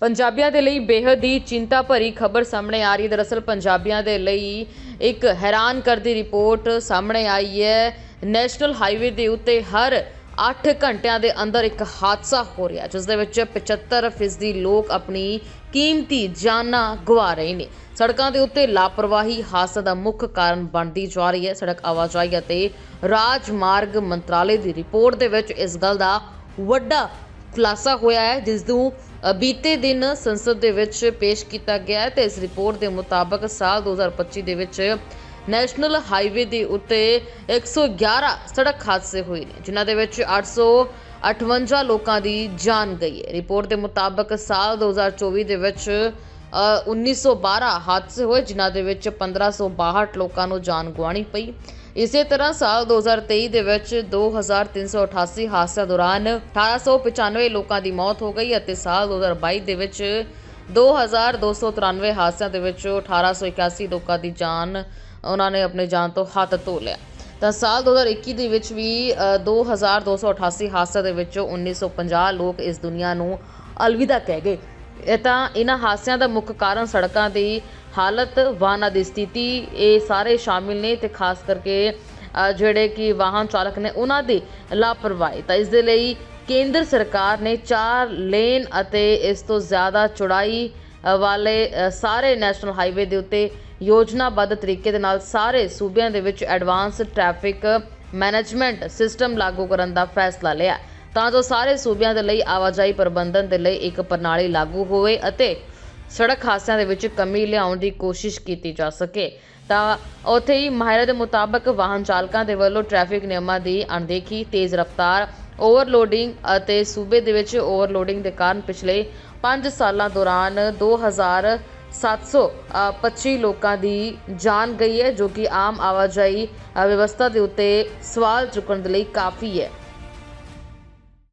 ਪੰਜਾਬੀਆਂ ਦੇ ਲਈ ਬੇहद ਹੀ ਚਿੰਤਾ ਭਰੀ ਖਬਰ ਸਾਹਮਣੇ ਆ ਰਹੀ ਹੈ। ਦਰਅਸਲ ਪੰਜਾਬੀਆਂ ਦੇ ਲਈ ਇੱਕ ਹੈਰਾਨ ਕਰਦੀ ਰਿਪੋਰਟ ਸਾਹਮਣੇ ਆਈ ਹੈ। ਨੈਸ਼ਨਲ ਹਾਈਵੇ ਦੇ ਉੱਤੇ ਹਰ 8 ਘੰਟਿਆਂ ਦੇ ਅੰਦਰ ਇੱਕ ਹਾਦਸਾ ਹੋ ਰਿਹਾ ਜਿਸ ਦੇ ਵਿੱਚ 75% ਲੋਕ ਆਪਣੀ ਕੀਮਤੀ ਜਾਨਾਂ ਗਵਾ ਰਹੇ ਨੇ। ਸੜਕਾਂ ਦੇ ਉੱਤੇ ਲਾਪਰਵਾਹੀ ਹਾਦਸਾ ਦਾ ਮੁੱਖ ਕਾਰਨ ਬਣਦੀ ਜਾ ਰਹੀ ਹੈ। ਸੜਕ ਆਵਾਜਾਈ ਅਤੇ ਰਾਜਮਾਰਗ ਮੰਤਰਾਲੇ ਦੀ ਰਿਪੋਰਟ ਦੇ ਵਿੱਚ ਇਸ ਗੱਲ ਦਾ ਵੱਡਾ ਖੁਲਾਸਾ ਹੋਇਆ ਹੈ ਜਿਸ ਨੂੰ ਬੀਤੇ ਦਿਨ ਸੰਸਦ ਦੇ ਵਿੱਚ ਪੇਸ਼ ਕੀਤਾ ਗਿਆ ਹੈ ਤੇ ਇਸ ਰਿਪੋਰਟ ਦੇ ਮੁਤਾਬਕ ਸਾਲ 2025 ਦੇ ਵਿੱਚ ਨੈਸ਼ਨਲ ਹਾਈਵੇ ਦੇ ਉੱਤੇ 111 ਸੜਕ ਹਾਦਸੇ ਹੋਏ ਨੇ ਜਿਨ੍ਹਾਂ ਦੇ ਵਿੱਚ 858 ਲੋਕਾਂ ਦੀ ਜਾਨ ਗਈ ਹੈ। ਰਿਪੋਰਟ ਦੇ ਮੁਤਾਬਕ ਸਾਲ 2024 ਦੇ ਵਿੱਚ ਅ, 1912 ਹਾਦਸੇ ਹੋਏ ਜਿਨ੍ਹਾਂ ਦੇ ਵਿੱਚ 1562 ਲੋਕਾਂ ਨੂੰ ਜਾਨ ਗਵਾਉਣੀ ਪਈ। ਇਸੇ ਤਰ੍ਹਾਂ ਸਾਲ 2023 ਦੇ ਵਿੱਚ 2388 ਹਾਦਸਿਆਂ ਦੌਰਾਨ 1895 ਲੋਕਾਂ ਦੀ ਮੌਤ ਹੋ ਗਈ ਅਤੇ ਸਾਲ 2022 ਦੇ ਵਿੱਚ 2293 ਹਾਦਸਿਆਂ ਦੇ ਵਿੱਚ 1881 ਲੋਕਾਂ ਦੀ ਜਾਨ ਉਹਨਾਂ ਨੇ ਆਪਣੇ ਜਾਨ ਤੋਂ ਹੱਥ ਧੋ ਲਿਆ। ਤਾਂ ਸਾਲ 2021 ਦੇ ਵਿੱਚ ਵੀ ਅ, 2288 ਹਾਦਸਿਆਂ ਦੇ ਵਿੱਚੋਂ 1950 ਲੋਕ ਇਸ ਦੁਨੀਆ ਨੂੰ ਅਲਵਿਦਾ ਕਹਿ ਗਏ। ਇਹ ਤਾਂ ਇਹਨਾਂ ਹਾਦਸਿਆਂ ਦਾ ਮੁੱਖ ਕਾਰਨ ਸੜਕਾਂ ਦੀ ਹਾਲਤ, ਵਾਹਨਾਂ ਦੀ ਸਥਿਤੀ, ਇਹ ਸਾਰੇ ਸ਼ਾਮਿਲ ਨੇ ਤੇ ਖਾਸ ਕਰਕੇ ਜਿਹੜੇ ਕਿ ਵਾਹਨ ਚਾਲਕ ਨੇ ਉਹਨਾਂ ਦੀ ਲਾਪਰਵਾਹੀ। ਤਾਂ ਇਸ ਦੇ ਲਈ ਕੇਂਦਰ ਸਰਕਾਰ ਨੇ 4 ਲੇਨ ਅਤੇ ਇਸ ਤੋਂ ਜ਼ਿਆਦਾ ਚੌੜਾਈ ਵਾਲੇ ਸਾਰੇ ਨੈਸ਼ਨਲ ਹਾਈਵੇ ਦੇ ਉੱਤੇ ਯੋਜਨਾਬੱਧ ਤਰੀਕੇ ਦੇ ਨਾਲ ਸਾਰੇ ਸੂਬਿਆਂ ਦੇ ਵਿੱਚ ਐਡਵਾਂਸ ਟ੍ਰੈਫਿਕ ਮੈਨੇਜਮੈਂਟ ਸਿਸਟਮ ਲਾਗੂ ਕਰਨ ਦਾ ਫੈਸਲਾ ਲਿਆ। ਤਾਂ ਜੋ ਸਾਰੇ ਸੂਬਿਆਂ ਦੇ ਲਈ ਆਵਾਜਾਈ ਪ੍ਰਬੰਧਨ ਦੇ ਲਈ ਇੱਕ ਪ੍ਰਣਾਲੀ ਲਾਗੂ ਹੋਵੇ ਅਤੇ ਸੜਕ ਹਾਦਸਿਆਂ ਦੇ ਵਿੱਚ ਕਮੀ ਲਿਆਉਣ ਦੀ ਕੋਸ਼ਿਸ਼ ਕੀਤੀ ਜਾ ਸਕੇ। ਤਾਂ ਉੱਥੇ ਹੀ ਮਾਹਿਰਾਂ ਦੇ ਮੁਤਾਬਕ ਵਾਹਨ ਚਾਲਕਾਂ ਦੇ ਵੱਲੋਂ ਟ੍ਰੈਫਿਕ ਨਿਯਮਾਂ ਦੀ ਅਣਦੇਖੀ ਤੇਜ਼ ਰਫ਼ਤਾਰ, ਓਵਰਲੋਡਿੰਗ ਅਤੇ ਸੂਬੇ ਦੇ ਵਿੱਚ ਓਵਰਲੋਡਿੰਗ ਦੇ ਕਾਰਨ ਪਿਛਲੇ 5 ਸਾਲਾਂ ਦੌਰਾਨ 2725 ਲੋਕਾਂ ਦੀ ਜਾਨ ਗਈ ਹੈ, ਜੋ ਕਿ ਆਮ ਆਵਾਜਾਈ ਵਿਵਸਥਾ ਦੇ ਉੱਤੇ ਸਵਾਲ ਚੁੱਕਣ ਦੇ ਲਈ ਕਾਫੀ ਹੈ।